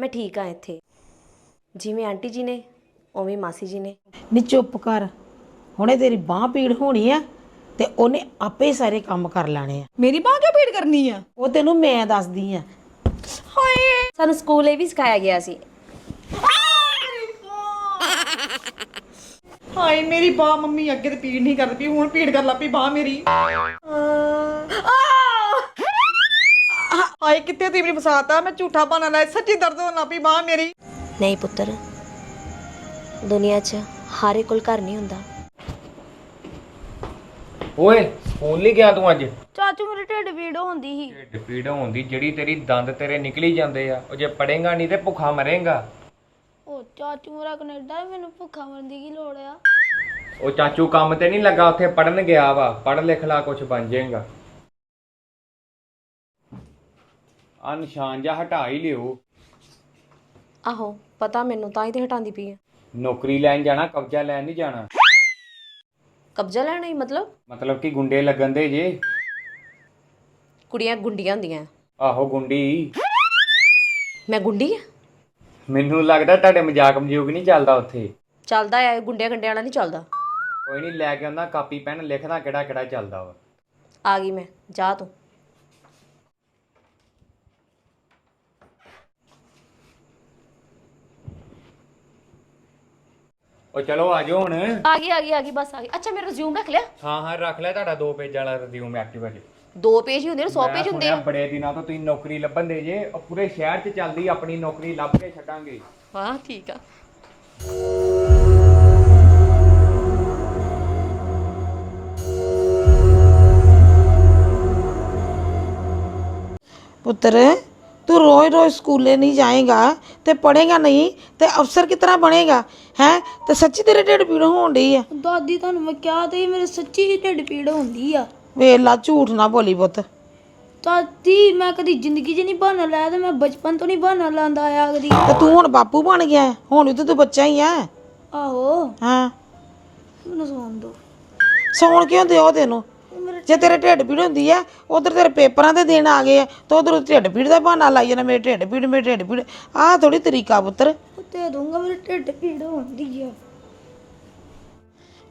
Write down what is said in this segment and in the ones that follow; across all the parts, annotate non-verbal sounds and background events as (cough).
ਮੈਂ ਠੀਕ ਆ ਇੱਥੇ। ਜਿਵੇਂ ਆਂਟੀ ਜੀ ਨੇ ਉਵੇਂ ਮਾਸੀ ਜੀ ਨੇ। ਨੀ ਚੁੱਪ ਕਰ। ਹੁਣੇ ਤੇਰੀ ਬਾਹ ਪੀੜ ਹੋਣੀ ਆ ਤੇ ਉਹਨੇ ਆਪੇ ਹੀ ਸਾਰੇ ਕੰਮ ਕਰ ਲੈਣੇ ਆ। ਮੇਰੀ ਬਾਂਹ ਕਿਉਂ ਪੀੜ ਕਰਨੀ ਆ? ਉਹ ਤੈਨੂੰ ਮੈਂ ਦੱਸਦੀ ਆ। ਹਾਏ! ਸਾਨੂੰ ਸਕੂਲ ਇਹ ਵੀ ਸਿਖਾਇਆ ਗਿਆ ਸੀ। ਹਾਏ ਮੇਰੀ ਬਾਹ ਮੰਮੀ ਅੱਗੇ ਤੇ ਪੀੜ ਨਹੀਂ ਕਰਦੀ ਹੁਣ ਪੀੜ ਕਰ ਲੱਪੀ ਬਾਹ ਮੇਰੀ। ਹਾਏ ਕਿੱਥੇ ਤੁਸੀਂ ਮੈਨੂੰ ਫਸਾਤਾ? ਮੈਂ ਝੂਠਾ ਬਹਾਨਾ ਲਾਇਆ ਸੱਚੀ ਦਰਦ ਹੋਣ ਲੱਪੀ ਬਾਹ ਮੇਰੀ। ਨਹੀਂ ਪੁੱਤਰ ਦੁਨੀਆ 'ਚ ਹਾਰੇ ਕੋਲ ਘਰ ਨਹੀਂ ਹੁੰਦਾ। ਓਏ ਸਕੂਲ ਨਹੀਂ ਗਿਆ ਤੂੰ ਅੱਜ? ਚਾਚੂ ਮੇਰੇ ਢਿੱਡ ਪੀੜ ਹੁੰਦੀ ਸੀ। ਢਿੱਡ ਪੀੜ ਹੁੰਦੀ ਜਿਹੜੀ ਤੇਰੀ ਦੰਦ ਤੇਰੇ ਨਿਕਲੀ ਜਾਂਦੇ ਆ। ਉਹ ਜੇ ਪੜੇਗਾ ਨਹੀਂ ਤੇ ਭੁੱਖਾ ਮਰੇਗਾ। ਉਹ ਚਾਚੂ ਮੇਰਾ ਕੈਨੇਡਾ ਮੈਨੂੰ ਭੁੱਖਾ ਮਰਨ ਦੀ ਕੀ ਲੋੜ ਆ? ਉਹ ਚਾਚੂ ਕੰਮ ਤੇ ਨਹੀਂ ਲੱਗਾ ਉੱਥੇ ਪੜਨ ਗਿਆ ਵਾ। ਪੜ ਲਿਖ ਲਾ ਕੁਝ ਬਣ ਜਾਏਗਾ। ਆ ਨਿਸ਼ਾਨ ਜਾਂ ਹਟਾ ਹੀ ਲਿਓ। ਆਹੋ ਪਤਾ ਮੈਨੂੰ ਤਾਂ ਹੀ ਤੇ ਹਟਾਉਂਦੀ ਪਈ ਆ। ਨੌਕਰੀ ਲੈਣ ਜਾਣਾ ਕਬਜ਼ਾ ਲੈਣ ਨਹੀਂ ਜਾਣਾ। ਕਬਜ਼ਾ ਲੈਣਾ ਹੀ ਮਤਲਬ? ਮਤਲਬ ਕਿ ਗੁੰਡੇ ਲੱਗਣ ਦੇ ਜੇ। ਕੁੜੀਆਂ ਗੁੰਡੀਆਂ ਹੁੰਦੀਆਂ। ਆਹੋ ਗੁੰਡੀ। ਮੈਂ ਗੁੰਡੀ ਆ? ਮੈਨੂੰ ਲੱਗਦਾ ਤੁਹਾਡੇ ਮਜ਼ਾਕ ਮਜੂਕ ਨਹੀਂ ਚੱਲਦਾ ਉੱਥੇ। ਚੱਲਦਾ ਆ ਗੁੰਡਿਆਂ ਗੰਡਿਆਂ ਵਾਲਾ ਨਹੀਂ ਚੱਲਦਾ। ਕੋਈ ਨਹੀਂ ਲੈ ਕੇ ਆਉਂਦਾ ਕਾਪੀ ਪੈਨ ਲਿਖਦਾ ਕਿਹੜਾ ਕਿਹੜਾ ਚੱਲਦਾ ਵਾ। ਆ ਗਈ ਮੈਂ ਜਾ ਤੂੰ। ਉਹ ਚਲੋ ਆ ਜਾਓ ਹੁਣ। ਆ ਗਈ ਆ ਗਈ ਆ ਗਈ ਬਸ ਆ ਗਈ। ਅੱਛਾ ਮੇਰਾ ਰਿਜ਼ਿਊਮ ਰੱਖ ਲਿਆ? ਹਾਂ ਹਾਂ ਰੱਖ ਲੈ ਤੁਹਾਡਾ ਦੋ ਪੇਜ ਵਾਲਾ ਰਿਜ਼ਿਊਮ ਐਕਟਿਵ ਅਜੇ ਦੋ ਪੇਜ ਹੀ ਹੁੰਦੇ ਨੇ 100 ਮੈਂ ਪੇਜ ਹੁੰਦੇ ਆ। ਬੜੇ ਦਿਨਾਂ ਤੋਂ ਤੁਸੀਂ ਨੌਕਰੀ ਲੱਭਣ ਦੇ ਜੇ ਉਹ ਪੂਰੇ ਸ਼ਹਿਰ 'ਚ ਚੱਲਦੀ ਆਪਣੀ ਨੌਕਰੀ ਲੱਭ ਕੇ ਛੱਡਾਂਗੇ। ਹਾਂ ਠੀਕ ਆ। ਪੁੱਤਰ ਤੂੰ ਰੋਜ਼-ਰੋਜ਼ ਸਕੂਲੇ ਨਹੀਂ ਜਾਏਗਾ ਤੇ ਪੜ੍ਹੇਗਾ ਨਹੀਂ ਤੇ ਅਫਸਰ ਕਿਸ ਤਰ੍ਹਾਂ ਬਣੇਗਾ ਹੈ ਤੇ ਸੱਚੀ ਤੇਰੇ ਢਿੱਡ ਪੀੜ ਹੋਣ ਡਈ ਆ ਦਾਦੀ ਤੁਹਾਨੂੰ ਮੈਂ ਕਿਹਾ ਤੇ ਮੇਰੇ ਸੱਚੀ ਹੀ ਢਿੱਡ ਪੀੜ ਹੁੰਦੀ ਆ ਵੇਖ ਲਾ ਝੂਠ ਨਾ ਬੋਲੀ ਪੁੱਤ ਦਾਦੀ ਮੈਂ ਕਦੀ ਜ਼ਿੰਦਗੀ 'ਚ ਨਹੀਂ ਬਹਾਨਾ ਲਾਇਆ ਤੇ ਮੈਂ ਬਚਪਨ ਤੋਂ ਨਹੀਂ ਬਹਾਨਾ ਲਾਉਂਦਾ ਆਇਆ ਕਦੀ ਤੇ ਤੂੰ ਹੁਣ ਬਾਪੂ ਬਣ ਗਿਆ ਹੈ। ਹੁਣ ਵੀ ਤਾਂ ਤੂੰ ਬੱਚਾ ਹੀ ਆ ਆਹੋ ਹਾਂ ਮੈਨੂੰ ਸੌਣ ਦੋ। ਸੌਣ ਕਿਉਂ ਦਿਓ ਤੈਨੂੰ? ਜੇ ਤੇਰੇ ਢਿੱਡ ਪੀੜ ਹੁੰਦੀ ਆ ਉਧਰ ਤੇਰੇ ਪੇਪਰਾਂ ਦੇ ਦਿਨ ਆ ਗਏ ਆ ਤਾਂ ਉਧਰ ਢਿੱਡ ਪੀੜ ਦਾ ਬਹਾਨਾ ਲਾਈ ਜਾਣਾ ਮੇਰੇ ਢਿੱਡ ਪੀੜ ਮੇਰੇ ਢਿੱਡ ਪੀੜ। ਆਹ ਥੋੜੀ ਤਰੀਕਾ ਪੁੱਤਰ। ਤੇ ਦੂੰਗਾ ਮੇਰੇ ਢਿੱਡ ਪੀੜ ਹੁੰਦੀ ਆ।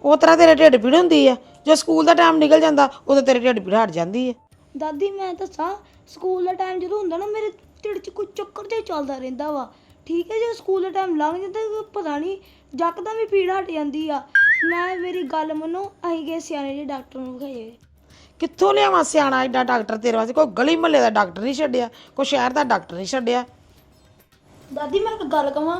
ਉਹ ਤਰ੍ਹਾਂ ਤੇਰੇ ਢਿੱਡ ਪੀੜ ਹੁੰਦੀ ਆ ਜੇ ਸਕੂਲ ਦਾ ਟਾਈਮ ਨਿਕਲ ਜਾਂਦਾ ਉਦੋਂ ਤੇਰੇ ਢਿੱਡ ਪੀੜ ਹਟ ਜਾਂਦੀ ਆ। ਦਾਦੀ ਮੈਂ ਦੱਸਾਂ ਸਕੂਲ ਦਾ ਟਾਈਮ ਜਦੋਂ ਹੁੰਦਾ ਨਾ ਮੇਰੇ ਢਿੱਡ 'ਚ ਕੋਈ ਚੱਕਰ ਜਿਹਾ ਚੱਲਦਾ ਰਹਿੰਦਾ ਵਾ। ਠੀਕ ਹੈ ਜੇ ਸਕੂਲ ਦਾ ਟਾਈਮ ਲੰਘ ਜਾਂਦਾ ਤਾਂ ਪਤਾ ਨਹੀਂ ਜੱਕਦਮ ਵੀ ਪੀੜ ਹਟ ਜਾਂਦੀ ਆ। ਮੈਂ ਮੇਰੀ ਗੱਲ ਮੰਨੋ ਅਸੀਂ ਗਏ ਸਿਆਣੇ ਜਿਹੇ ਡਾਕਟਰ ਨੂੰ ਵਿਖਾਏ ਕਿੱਥੋਂ ਲਿਆਵਾਂ ਸਿਆਣਾ ਐਡਾ ਡਾਕਟਰ ਤੇਰੇ ਵਾਸਤੇ? ਕੋਈ ਗਲੀ ਮਹੱਲੇ ਦਾ ਡਾਕਟਰ ਨਹੀਂ ਛੱਡਿਆ ਕੋਈ ਸ਼ਹਿਰ ਦਾ ਡਾਕਟਰ ਨਹੀਂ ਛੱਡਿਆ। ਦਾਦੀ ਮੈਂ ਇੱਕ ਗੱਲ ਕਵਾਂ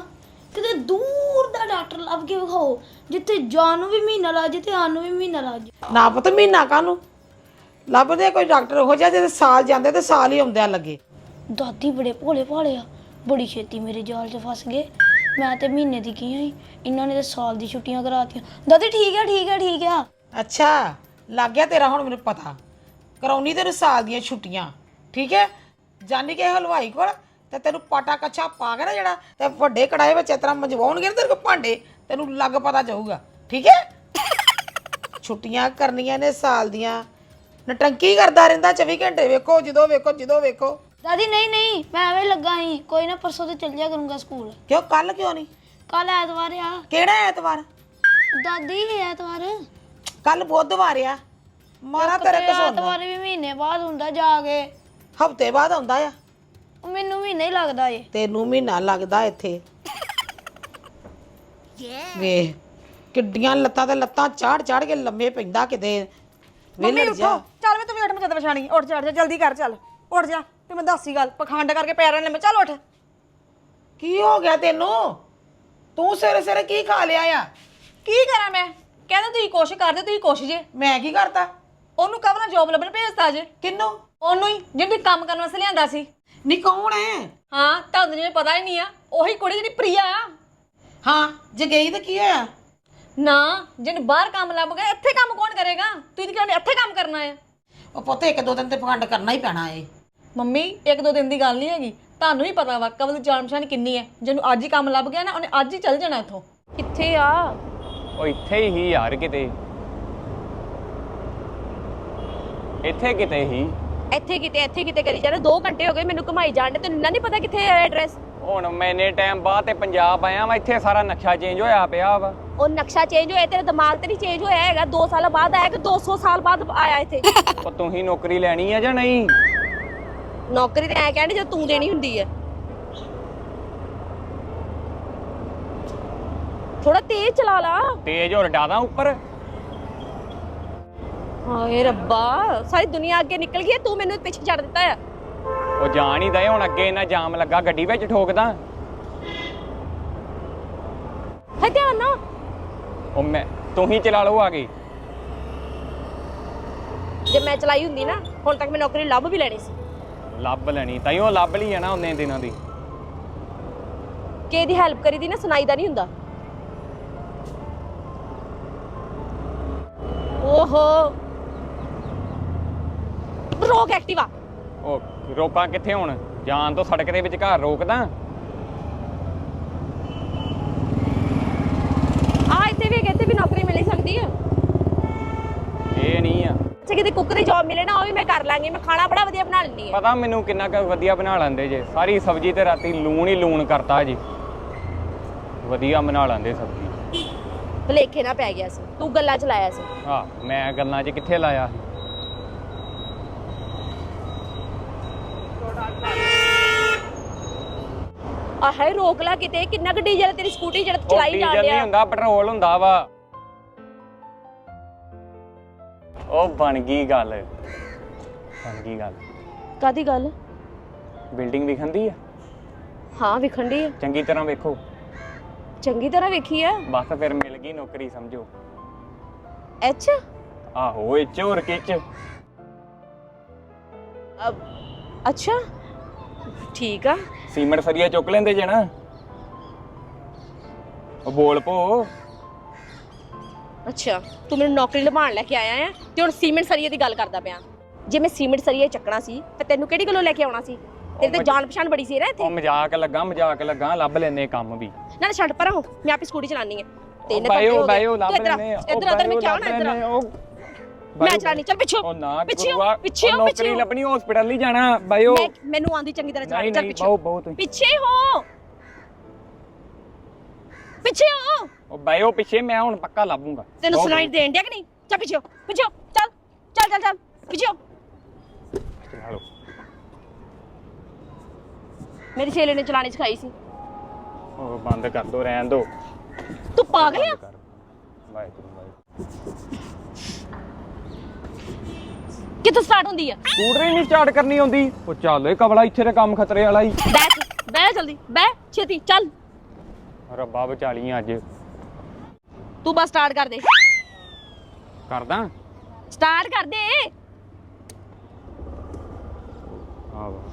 ਕਿਤੇ ਦੂਰ ਦਾ ਡਾਕਟਰ ਲੱਭ ਕੇ ਵਿਖਾਓ ਜਿੱਥੇ ਜਾਣ ਨੂੰ ਵੀ ਮਹੀਨਾ ਲੱਗ ਜੇ ਤੇ ਆਉਣ ਨੂੰ ਵੀ ਮਹੀਨਾ ਲੱਗ ਜੇ ਨਾ ਪਤਾ ਮਹੀਨਾ ਕਾਹਨੂੰ? ਲੱਭਦੇ ਕੋਈ ਡਾਕਟਰ ਹੋ ਜਾ ਜਿਹਦੇ ਸਾਲ ਜਾਂਦੇ ਤੇ ਸਾਲ ਹੀ ਆਉਂਦਿਆਂ ਲੱਗੇ। ਦਾਦੀ ਬੜੇ ਭੋਲੇ ਭਾਲੇ ਆ ਬੜੀ ਛੇਤੀ ਮੇਰੇ ਜਾਲ 'ਚ ਫਸ ਗਏ। ਮੈਂ ਤੇ ਮਹੀਨੇ ਦੀ ਕੀ ਆਈ ਇਹਨਾਂ ਨੇ ਤੇ ਸਾਲ ਦੀ ਛੁੱਟੀਆਂ ਕਰਾਤੀਆਂ। ਦਾਦੀ ਠੀਕ ਆ ਠੀਕ ਆ ਠੀਕ ਆ। ਅੱਛਾ। ਲੱਗ ਗਿਆ ਤੇਰਾ ਹੁਣ ਮੈਨੂੰ ਪਤਾ। ਕਰਾਉਣੀ ਤੈਨੂੰ ਸਾਲ ਦੀਆਂ ਛੁੱਟੀਆਂ ਠੀਕ ਹੈ? ਜਾਨੀ ਕਿ ਹਲਵਾਈ ਕੋਲ ਤੇ ਤੈਨੂੰ ਪਾਟਾ ਕੱਛਾ ਪਾ ਕੇ ਨਾ ਜਿਹੜਾ ਤੇ ਵੱਡੇ ਕੜਾਏ ਵਿੱਚ ਇਸ ਤਰ੍ਹਾਂ ਮਜਵਾਉਣਗੇ ਨਾ ਤੇਰੇ ਕੋਲ ਭਾਂਡੇ ਤੈਨੂੰ ਲੱਗ ਪਤਾ ਜਾਊਗਾ ਠੀਕ ਹੈ? ਛੁੱਟੀਆਂ ਕਰਨੀਆਂ ਨੇ ਸਾਲ ਦੀਆਂ। ਨਟੰਕੀ ਕਰਦਾ ਰਹਿੰਦਾ 24 ਘੰਟੇ ਵੇਖੋ ਜਦੋਂ ਵੇਖੋ ਜਦੋਂ ਵੇਖੋ। ਦਾਦੀ ਨਹੀਂ ਨਹੀਂ ਮੈਂ ਐਵੇਂ ਲੱਗਾ ਸੀ। ਕੋਈ ਨਾ ਪਰਸੋਂ ਤੇ ਚੱਲ ਜਾ ਕਰੂੰਗਾ ਸਕੂਲ। ਕਿਉਂ ਕੱਲ ਕਿਉਂ ਨਹੀਂ? ਕੱਲ ਐਤਵਾਰ ਆ। ਕਿਹੜਾ ਐਤਵਾਰ? ਦਾਦੀ ਐਤਵਾਰ। ਕੱਲ ਬੁੱਧਵਾਰ ਆ। ਮਾਰਾ ਤੇਰੇ ਕਸੋਂ ਐਤਵਾਰ ਵੀ ਮਹੀਨੇ ਬਾਅਦ ਹੁੰਦਾ ਜਾ ਕੇ। ਹਫ਼ਤੇ ਬਾਅਦ ਆਉਂਦਾ ਆ। ਉਹ ਮੈਨੂੰ ਮਹੀਨਾ ਹੀ ਲੱਗਦਾ ਏ। ਤੈਨੂੰ ਮਹੀਨਾ ਲੱਗਦਾ ਇੱਥੇ। ਵੇਖ ਕਿੱਡੀਆਂ ਲੱਤਾਂ ਤੇ ਲੱਤਾਂ ਚਾੜ ਚਾੜ ਕੇ ਲੰਮੇ ਪੈਂਦਾ ਕਿਤੇ। ਵੇਲੜ ਜਾ। ਚੱਲ ਮੈਂ ਤੂੰ ਵੀ ਉੱਠ ਮੈਂ ਕਦੇ ਪਛਾਣੀ। ਉੱਠ ਜਾ ਉੱਠ ਜਾ ਜਲਦੀ ਕਰ ਚੱਲ। ਉੱਠ ਜਾ ਤੇ ਮੈਂ ਦੱਸੀ ਗੱਲ। ਪਖੰਡ ਕਰਕੇ ਪੈਰਾਂ ਨੇ ਮੈਂ ਚੱਲ ਉੱਠ। ਕੀ ਹੋ ਗਿਆ ਤੈਨੂੰ? ਤੂੰ ਸਵੇਰੇ ਸਵੇਰੇ ਕੀ ਖਾ ਲਿਆ ਆ? ਕੀ ਕਰਾਂ ਮੈਂ? ਕਹਿੰਦਾ ਤੁਸੀਂ ਕੋਸ਼ਿਸ਼ ਕਰਦੇ ਤੁਸੀਂ ਕੋਸ਼ਿਸ਼ ਜੇ। ਮੈਂ ਕੀ ਕਰਤਾ? ਉਹਨੂੰ ਕਬ ਨਾ ਜੋਬ ਲੱਭਣ ਭੇਜਤਾ ਜੇ। ਕਿੰਨੂੰ? ਉਹਨੂੰ ਹੀ ਜਿਹੜੀ ਕੰਮ ਕਰਨ ਵਾਸਤੇ ਲਿਆਂਦਾ ਸੀ। ਨੀ ਕੌਣ ਹੈ ਹਾਂ ਤੁਹਾਨੂੰ ਜਿਵੇਂ ਪਤਾ ਹੀ ਨਹੀਂ ਆ ਉਹੀ ਕੁੜੀ ਜਿਹੜੀ ਪ੍ਰਿਆ ਆ। ਹਾਂ ਜੇ ਗਈ ਤਾਂ ਕੀ ਹੋਇਆ? ਨਾ ਜਿਹਨੂੰ ਬਾਹਰ ਕੰਮ ਲੱਭ ਗਿਆ ਇੱਥੇ ਕੰਮ ਕੌਣ ਕਰੇਗਾ? ਤੁਸੀਂ ਕਹਿੰਦੇ ਇੱਥੇ ਕੰਮ ਕਰਨਾ ਹੈ ਉਹ ਪੁੱਤ ਇੱਕ ਦੋ ਦਿਨ ਤੇ ਪਖੰਡ ਕਰਨਾ ਹੀ ਪੈਣਾ ਏ। ਮੰਮੀ ਇੱਕ ਦੋ ਦਿਨ ਦੀ ਗੱਲ ਨਹੀਂ ਹੈਗੀ। ਤੁਹਾਨੂੰ ਹੀ ਪਤਾ ਵਾ ਕਬਲ ਦੀ ਜਾਣ ਪਛਾਣ ਕਿੰਨੀ ਹੈ ਜਿਹਨੂੰ ਅੱਜ ਹੀ ਕੰਮ ਲੱਭ ਗਿਆ ਨਾ ਉਹਨੇ ਅੱਜ ਹੀ ਚੱਲ ਜਾਣਾ ਇੱਥੋਂ। ਕਿੱਥੇ ਆ? ਉਹ ਇੱਥੇ ਹੀ ਯਾਰ ਕਿਤੇ। ਇੱਥੇ ਕਿਤੇ ਹੀ। ਇੱਥੇ ਕਿਤੇ ਇੱਥੇ ਕਿਤੇ ਕਰੀ ਜਾਂਦੇ 2 ਘੰਟੇ ਹੋ ਗਏ ਮੈਨੂੰ ਘੁਮਾਈ ਜਾਣ ਦੇ। ਤੈਨੂੰ ਨਹੀਂ ਪਤਾ ਕਿੱਥੇ ਹੈ ਐਡਰੈਸ ਹੁਣ ਮੈਨੇ ਟਾਈਮ ਬਾਅਦ ਤੇ ਪੰਜਾਬ ਆਇਆ ਵਾ ਇੱਥੇ ਸਾਰਾ ਨਕਸ਼ਾ ਚੇਂਜ ਹੋਇਆ ਪਿਆ ਵਾ। ਉਹ ਨਕਸ਼ਾ ਚੇਂਜ ਹੋਇਆ ਤੇਰੇ ਦਿਮਾਗ ਤੇ ਨਹੀਂ ਚੇਂਜ ਹੋਇਆ ਹੈਗਾ। 2 ਸਾਲ ਬਾਅਦ ਆਇਆ ਕਿ 200 ਸਾਲ ਬਾਅਦ ਆਇਆ ਇੱਥੇ? ਉਹ ਤੂੰ ਹੀ ਨੌਕਰੀ ਲੈਣੀ ਆ ਜਾਂ ਨਹੀਂ? ਨੌਕਰੀ ਤੇ ਐ ਕਹਿੰਦੇ ਜੇ ਤੂੰ ਦੇਣੀ ਹੁੰਦੀ ਹੈ। ਥੋੜਾ ਤੇਜ਼ ਚਲਾ ਲਾ। ਤੇਜ ਹੋਰ ਡਾਦਾ ਉੱਪਰ। ਹਾਏ ਰੱਬਾ ਸਾਰੀ ਦੁਨੀਆ ਅੱਗੇ ਨਿਕਲ ਗਈ ਹੈ, ਤੂੰ ਮੈਨੂੰ ਪਿੱਛੇ ਛੱਡ ਦਿੱਤਾ ਹੈ। ਉਹ ਜਾਣ ਹੀ ਦਏ ਹੁਣ ਅੱਗੇ ਇਹਨਾਂ ਜਾਮ ਲੱਗਾ ਗੱਡੀ ਵਿੱਚ ਠੋਕਦਾ। ਹੈ ਧਿਆਨ ਨਾ ਉਹ ਮੈਂ ਤੂੰ ਹੀ ਚਲਾ ਲਓ ਆ ਗਈ ਜੇ ਮੈਂ ਚਲਾਈ ਹੁੰਦੀ ਨਾ ਹੁਣ ਤੱਕ ਮੈਂ ਨੌਕਰੀ ਲੱਭ ਵੀ ਲੈਣੀ ਸੀ। ਲੱਭ ਲੈਣੀ ਤਾਈ ਉਹ ਲੱਭ ਲਈ ਆ ਨਾ ਉਹਨੇ ਦਿਨਾਂ ਦੀ। ਕਿ ਇਹਦੀ ਹੈਲਪ ਕਰੀ ਦੀ ਨਾ ਸੁਣਾਈਦਾ ਨਹੀਂ ਹੁੰਦਾ। ਓਹੋ। ਰੋਕ ਐਕਟਿਵਾ। ਉਹ ਰੋਕਾਂ ਕਿੱਥੇ ਹੁਣ? ਜਾਣ ਤੋਂ ਸੜਕ ਦੇ ਵਿੱਚ ਘਰ ਰੋਕਦਾ ਆ ਇੱਥੇ ਵੀ ਇੱਥੇ ਵੀ ਨੌਕਰੀ ਮਿਲ ਸਕਦੀ ਹੈ ਇਹ ਨਹੀਂ ਆ। ਅੱਛਾ ਕਿਤੇ ਕੁੱਕ ਦੀ ਜੌਬ ਮਿਲੇ ਨਾ ਉਹ ਵੀ ਮੈਂ ਕਰ ਲਾਂਗੀ ਮੈਂ ਖਾਣਾ ਬੜਾ ਵਧੀਆ ਬਣਾ ਲੈਂਦੀ ਹਾਂ ਪਤਾ ਮੈਨੂੰ ਕਿੰਨਾ ਕੁ ਵਧੀਆ ਬਣਾ ਲੈਂਦੇ ਜੇ। ਸਾਰੀ ਸਬਜ਼ੀ ਤੇ ਰਾਤੀ ਲੂਣ ਹੀ ਲੂਣ ਕਰਤਾ ਜੀ। ਵਧੀਆ ਬਣਾ ਲੈਂਦੇ ਸਬਜ਼ੀ। ਭਲੇਖੇ ਨਾ ਪੈ ਗਿਆ ਸੀ ਤੂੰ ਗੱਲਾਂ ਚ ਲਾਇਆ ਸੀ। ਆ ਮੈਂ ਗੱਲਾਂ 'ਚ ਕਿੱਥੇ ਲਾਇਆ? ਸੀ ਆ ਹੈ ਰੋਕ ਲਾ ਕਿਤੇ ਕਿੰਨਾ ਕੁ ਡੀਜ਼ਲ ਤੇਰੀ ਸਕੂਟੀ ਜਿਹੜਾ ਤੂੰ ਉਹ ਚਲਾਈ ਡੀਜ਼ਲ ਨਹੀਂ ਰਿਹਾ। ਹੁੰਦਾ ਪੈਟਰੋਲ ਹੁੰਦਾ ਵਾ। ਉਹ ਬਣ ਗਈ ਗੱਲ। ਬਣ ਗਈ ਗੱਲ। ਕਾਦੀ ਗੱਲ? ਬਿਲਡਿੰਗ ਵਿਖੰਦੀ ਆ? ਹਾਂ ਵਿਖੰਡੀ ਹੈ ਚੰਗੀ ਤਰ੍ਹਾਂ ਵੇਖੋ। ਚੰਗੀ ਤਰ੍ਹਾਂ ਵੇਖੀ ਹੈ ਬਸ ਫਿਰ ਮਿਲ ਗਈ ਨੌਕਰੀ ਸਮਝੋ। ਐਚ? ਆਹੋ ਇਹ ਚੋਰ ਕਿਚ ਅੱਛਾ। ਠੀਕ ਆ। ਸੀਮੈਂਟ ਸਰੀਆ ਚੁੱਕ ਲੈਂਦੇ ਜੇ ਨਾ। ਉਹ ਬੋਲ ਪੋ ਅੱਛਾ ਤੂੰ ਮੈਨੂੰ ਨੌਕਰੀ ਲਵਾਉਣ ਲੈ ਕੇ ਆਇਆ ਆ ਤੇ ਹੁਣ ਸੀਮੈਂਟ ਸਰੀਏ ਦੀ ਗੱਲ ਕਰਦਾ ਪਿਆ। ਜੇ ਮੈਂ ਸੀਮੈਂਟ ਸਰੀਏ ਚੱਕਣਾ ਸੀ ਤੇ ਤੈਨੂੰ ਕਿਹੜੀ ਗੱਲੋਂ ਲੈ ਕੇ ਆਉਣਾ ਸੀ? ਤੇਰੇ ਤੇ ਜਾਣ ਪਛਾਣ ਬੜੀ ਸੀ ਨਾ ਇੱਥੇ। ਉਹ ਮਜ਼ਾਕ ਲੱਗਾ ਮਜ਼ਾਕ ਲੱਗਾ ਲੱਭ ਲੈਨੇ ਕੰਮ ਵੀ। ਨਾ ਛੱਡ ਪਰਾਂ ਹੋ ਮੈਂ ਆਪੀ ਸਕੂਟੀ ਚਲਾਨੀ ਹੈ। ਤੇ ਇਹਨੇ ਬਾਇਓ ਧੱਕੇ ਹੋ ਗਏ। ਤੂੰ ਇੱਧਰ ਇੱਧਰ ਉਧਰ ਮੈਂ ਕਿਹਾ ਨਾ ਇੱਧਰ ਮੈਂ ਚਲਾਨੀ ਚੱਲ ਪਿੱਛੇ ਉਹ ਨਾ ਪਿੱਛੇ ਪਿੱਛੇ ਹੋ, ਪਿੱਛੇ ਨੌਕਰੀ। ਲੱਭਣੀ ਹਸਪੀਟਲ ਨਹੀਂ ਜਾਣਾ ਬਾਇਓ। ਮੈਂ ਮੈਨੂੰ ਆਂਦੀ ਚੰਗੀ ਤਰ੍ਹਾਂ ਨਹੀਂ ਚੱਲ ਪਿੱਛੇ ਬਹੁਤ ਬਹੁਤ ਪਿੱਛੇ ਹੋ। ਪਿੱਛੇ ਹੋ। ਉਹ ਬਾਇਓ ਪਿੱਛੇ ਮੈਂ ਹੁਣ ਪੱਕਾ ਲੱਭੂਗਾ। ਤੈਨੂੰ ਸੁਣਾਈ ਦੇਣ ਡਿਆ ਕਿ ਨਹੀਂ? ਚੱਲ ਪਿੱਛੇ ਪਿੱਛੇ ਚੱਲ ਚੱਲ ਚੱਲ ਚੱਲ ਪਿੱਛੇ ਚਲਾ। ਮੇਰੀ ਸਹੇਲੀ ਨੇ ਚਲਾਣੀ ਸਿਖਾਈ ਸੀ। ਉਹ ਬੰਦ ਕਰ ਦੋ ਰਹਿਣ ਦੋ। ਤੂੰ ਪਾਗਲ ਆ? ਵਾਹਿਗੁਰੂ ਵਾਹਿਗੁਰੂ। ਕਿੱਥੋਂ ਸਟਾਰਟ ਹੁੰਦੀ ਆ? ਸਕੂਟਰ ਹੀ ਨਹੀਂ ਸਟਾਰਟ ਕਰਨੀ ਆਉਂਦੀ। ਉਹ ਚੱਲ ਇਹ ਕਬਲਾ ਇੱਥੇ ਤੇ ਕੰਮ ਖਤਰੇ ਵਾਲਾ ਹੀ। ਬਹਿ ਬਹਿ ਜਲਦੀ ਬਹਿ ਛੇਤੀ ਚੱਲ। ਰੱਬਾ ਬਚਾਲੀਆਂ ਅੱਜ। ਤੂੰ ਬਸ ਸਟਾਰਟ ਕਰ ਦੇ। ਕਰਦਾ? ਸਟਾਰਟ ਕਰ ਦੇ। ਆਹੋ।